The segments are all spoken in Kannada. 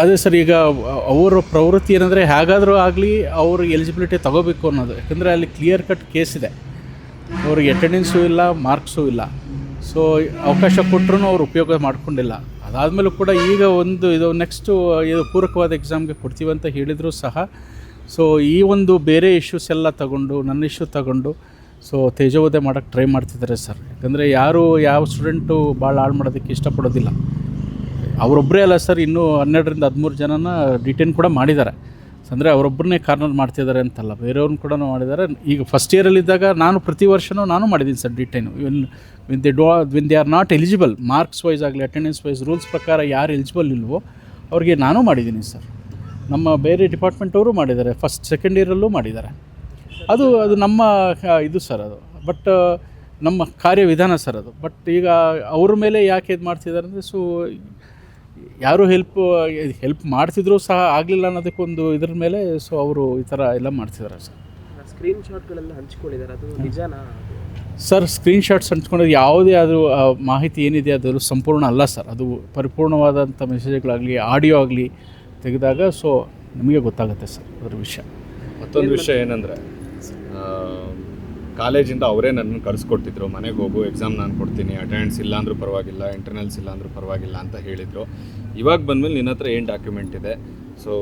ಅದೇ ಸರ್, ಈಗ ಅವರ ಪ್ರವೃತ್ತಿ ಏನಂದರೆ ಹೇಗಾದರೂ ಆಗಲಿ ಅವರು ಎಲಿಜಿಬಿಲಿಟಿ ತಗೋಬೇಕು ಅನ್ನೋದು. ಯಾಕಂದರೆ ಅಲ್ಲಿ ಕ್ಲಿಯರ್ ಕಟ್ ಕೇಸ್ ಇದೆ. ಅವ್ರಿಗೆ ಅಟೆಂಡೆನ್ಸು ಇಲ್ಲ ಮಾರ್ಕ್ಸು ಇಲ್ಲ. ಸೊ ಅವಕಾಶ ಕೊಟ್ಟರು ಅವ್ರು ಉಪಯೋಗ ಮಾಡಿಕೊಂಡಿಲ್ಲ. ಅದಾದಮೇಲೂ ಕೂಡ ಈಗ ಒಂದು ಇದು ನೆಕ್ಸ್ಟು ಇದು ಪೂರಕವಾದ ಎಕ್ಸಾಮ್ಗೆ ಕೊಡ್ತೀವಿ ಅಂತ ಹೇಳಿದರೂ ಸಹ ಸೊ ಈ ಒಂದು ಬೇರೆ ಇಶ್ಯೂಸ್ ಎಲ್ಲ ತಗೊಂಡು, ನನ್ನ ಇಶ್ಯೂ ತಗೊಂಡು ಸೊ ತೇಜೋವಧೆ ಮಾಡೋಕ್ಕೆ ಟ್ರೈ ಮಾಡ್ತಿದ್ದಾರೆ ಸರ್. ಯಾಕಂದರೆ ಯಾರು ಯಾವ ಸ್ಟೂಡೆಂಟು ಭಾಳ ಹಾಳು ಮಾಡೋದಕ್ಕೆ ಇಷ್ಟಪಡೋದಿಲ್ಲ. ಅವರೊಬ್ಬರೇ ಅಲ್ಲ ಸರ್, ಇನ್ನೂ ಹನ್ನೆರಡರಿಂದ ಹದಿಮೂರು ಜನನ ಡಿಟೈನ್ ಕೂಡ ಮಾಡಿದ್ದಾರೆ. ಅಂದರೆ ಅವರೊಬ್ಬರನ್ನೇ ಕಾರ್ನರ್ ಮಾಡ್ತಿದ್ದಾರೆ ಅಂತಲ್ಲ, ಬೇರೆಯವ್ರನ್ನ ಕೂಡ ಮಾಡಿದ್ದಾರೆ. ಈಗ ಫಸ್ಟ್ ಇಯರಲ್ಲಿದ್ದಾಗ ನಾನು ಪ್ರತಿ ವರ್ಷವೂ ನಾನು ಮಾಡಿದ್ದೀನಿ sir detain when when they do when they are not eligible marks wise ಆಗಲಿ ಅಟೆಂಡೆನ್ಸ್ ವೈಸ್ ರೂಲ್ಸ್ ಪ್ರಕಾರ ಯಾರು ಎಲಿಜಿಬಲ್ ಇಲ್ವೋ ಅವ್ರಿಗೆ ನಾನು ಮಾಡಿದ್ದೀನಿ ಸರ್. ನಮ್ಮ ಬೇರೆ ಡಿಪಾರ್ಟ್ಮೆಂಟವರು ಮಾಡಿದ್ದಾರೆ ಫಸ್ಟ್ ಸೆಕೆಂಡ್ ಇಯರಲ್ಲೂ ಮಾಡಿದ್ದಾರೆ. ಅದು ಅದು ನಮ್ಮ ಇದು ಸರ್ ಅದು. ಬಟ್ ನಮ್ಮ ಕಾರ್ಯವಿಧಾನ ಸರ್ ಅದು. ಬಟ್ ಈಗ ಅವ್ರ ಮೇಲೆ ಯಾಕೆ ಇದು ಮಾಡ್ತಿದ್ದಾರೆ ಅಂದರೆ ಸೊ ಯಾರು ಹೆಲ್ಪ್ ಹೆಲ್ಪ್ ಮಾಡ್ತಿದ್ರು ಸಹ ಆಗಲಿಲ್ಲ ಅನ್ನೋದಕ್ಕೊಂದು ಇದ್ರ ಮೇಲೆ ಸೊ ಅವರು ಈ ಥರ ಎಲ್ಲ ಮಾಡ್ತಿದ್ದಾರೆ ಸರ್. ಸ್ಕ್ರೀನ್ ಶಾಟ್ಗಳೆಲ್ಲ ಹಂಚ್ಕೊಂಡಿದ್ದಾರೆ ಅದು ನಿಜನಾ? ಸರ್ ಸ್ಕ್ರೀನ್ಶಾಟ್ಸ್ ಹಂಚ್ಕೊಂಡಿದ್ದು ಯಾವುದೇ ಅದು ಆ, ಮಾಹಿತಿ ಏನಿದೆ ಅದು ಸಂಪೂರ್ಣ ಅಲ್ಲ ಸರ್. ಅದು ಪರಿಪೂರ್ಣವಾದಂಥ ಮೆಸೇಜ್ಗಳಾಗಲಿ ಆಡಿಯೋ ಆಗಲಿ ತೆಗೆದಾಗ ಸೊ ನಿಮಗೆ ಗೊತ್ತಾಗುತ್ತೆ ಸರ್ ಅದರ ವಿಷಯ. ಮತ್ತೊಂದು ವಿಷಯ ಏನಂದರೆ ಕಾಲೇಜಿಂದ ಅವರೇ ನನ್ನನ್ನು ಕಳಿಸ್ಕೊಡ್ತಿದ್ರು ಮನೆಗೆ ಹೋಗು ಎಕ್ಸಾಮ್ ನಾನು ಕೊಡ್ತೀನಿ ಅಟೆಂಡೆನ್ಸ್ ಇಲ್ಲ ಅಂದರೂ ಪರವಾಗಿಲ್ಲ ಇಂಟರ್ನಲ್ಸ್ ಇಲ್ಲ ಅಂದರೂ ಪರವಾಗಿಲ್ಲ ಅಂತ ಹೇಳಿದರು. ಇವಾಗ ಬಂದಮೇಲೆ ನಿನ್ನ ಹತ್ರ ಏನು ಡಾಕ್ಯುಮೆಂಟ್ ಇದೆ? ಸೊ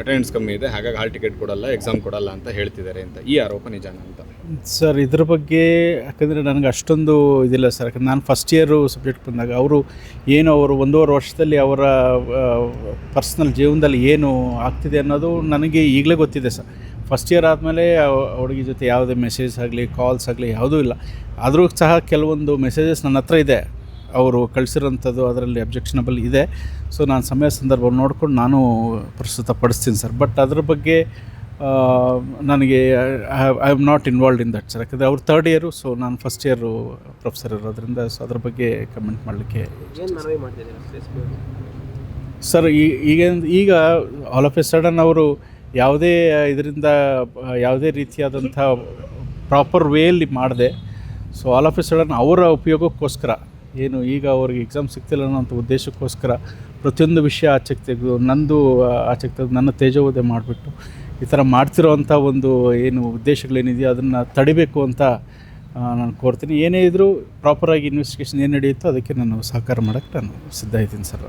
ಅಟೆಂಡೆನ್ಸ್ ಕಮ್ಮಿ ಇದೆ, ಹಾಗಾಗಿ ಹಾಲ್ ಟಿಕೆಟ್ ಕೊಡಲ್ಲ ಎಕ್ಸಾಮ್ ಕೊಡಲ್ಲ ಅಂತ ಹೇಳ್ತಿದ್ದಾರೆ ಅಂತ. ಈ ಆರೋಪ ನಿಜಾನ ಅಂತ? ಸರ್, ಇದ್ರ ಬಗ್ಗೆ ಯಾಕಂದರೆ ನನಗೆ ಅಷ್ಟೊಂದು ಇದಿಲ್ಲ ಸರ್. ಯಾಕಂದ್ರೆ ನಾನು ಫಸ್ಟ್ ಇಯರು ಸಬ್ಜೆಕ್ಟ್ ಬಂದಾಗ ಅವರು ಏನು ಅವರು ಒಂದೂವರೆ ವರ್ಷದಲ್ಲಿ ಅವರ ಪರ್ಸ್ನಲ್ ಜೀವನದಲ್ಲಿ ಏನು ಆಗ್ತಿದೆ ಅನ್ನೋದು ನನಗೆ ಈಗಲೇ ಗೊತ್ತಿದೆ ಸರ್. ಫಸ್ಟ್ ಇಯರ್ ಆದಮೇಲೆ ಹುಡುಗಿ ಜೊತೆ ಯಾವುದೇ ಮೆಸೇಜ್ ಆಗಲಿ ಕಾಲ್ಸ್ ಆಗಲಿ ಯಾವುದೂ ಇಲ್ಲ. ಆದರೂ ಸಹ ಕೆಲವೊಂದು ಮೆಸೇಜಸ್ ನನ್ನ ಹತ್ರ ಇದೆ. ಅವರು ಕಳಿಸಿರೋಂಥದ್ದು ಅದರಲ್ಲಿ ಅಬ್ಜೆಕ್ಷನಬಲ್ ಇದೆ. ಸೊ ನಾನು ಸಮಯ ಸಂದರ್ಭ ನೋಡ್ಕೊಂಡು ನಾನು ಪ್ರಸ್ತುತ ಪಡಿಸ್ತೀನಿ ಸರ್. ಬಟ್ ಅದ್ರ ಬಗ್ಗೆ ನನಗೆ I am not involved in that sir ಯಾಕಂದರೆ ಅವ್ರು ತರ್ಡ್ ಇಯರು ಸೊ ನಾನು ಫಸ್ಟ್ ಇಯರು ಪ್ರೊಫೆಸರ್ ಇರೋದ್ರಿಂದ ಸೊ ಅದ್ರ ಬಗ್ಗೆ ಕಮೆಂಟ್ ಮಾಡಲಿಕ್ಕೆ ಸರ್ ಈ ಈಗ ಈಗ ಆಲ್ ಆಫ್ ಎ ಸಡನ್ ಅವರು ಯಾವುದೇ ಇದರಿಂದ ಯಾವುದೇ ರೀತಿಯಾದಂಥ ಪ್ರಾಪರ್ ವೇಯಲ್ಲಿ ಮಾಡಿದೆ. So all of a sudden ಅವರ ಉಪಯೋಗಕ್ಕೋಸ್ಕರ, ಏನು ಈಗ ಅವ್ರಿಗೆ ಎಕ್ಸಾಮ್ ಸಿಗ್ತಿಲ್ಲ ಅನ್ನೋಂಥ ಉದ್ದೇಶಕ್ಕೋಸ್ಕರ ಪ್ರತಿಯೊಂದು ವಿಷಯ ಆಚೆಗೆ ತೆಗೆದು, ನಂದು ಆಚೆಗೆ ತೆಗೆದು, ನನ್ನ ತೇಜೋವಧೆ ಮಾಡಿಬಿಟ್ಟು ಈ ಥರ ಮಾಡ್ತಿರೋವಂಥ ಒಂದು, ಏನು ಉದ್ದೇಶಗಳೇನಿದೆಯೋ ಅದನ್ನು ತಡಿಬೇಕು ಅಂತ ನಾನು ಕೋರ್ತೀನಿ. ಏನೇ ಇದ್ದರೂ ಪ್ರಾಪರಾಗಿ ಇನ್ವೆಸ್ಟಿಗೇಷನ್ ಏನು ನಡೆಯುತ್ತೋ ಅದಕ್ಕೆ ನಾನು ಸಹಕಾರ ಮಾಡೋಕ್ಕೆ ನಾನು ಸಿದ್ಧ ಇದ್ದೀನಿ ಸರ್.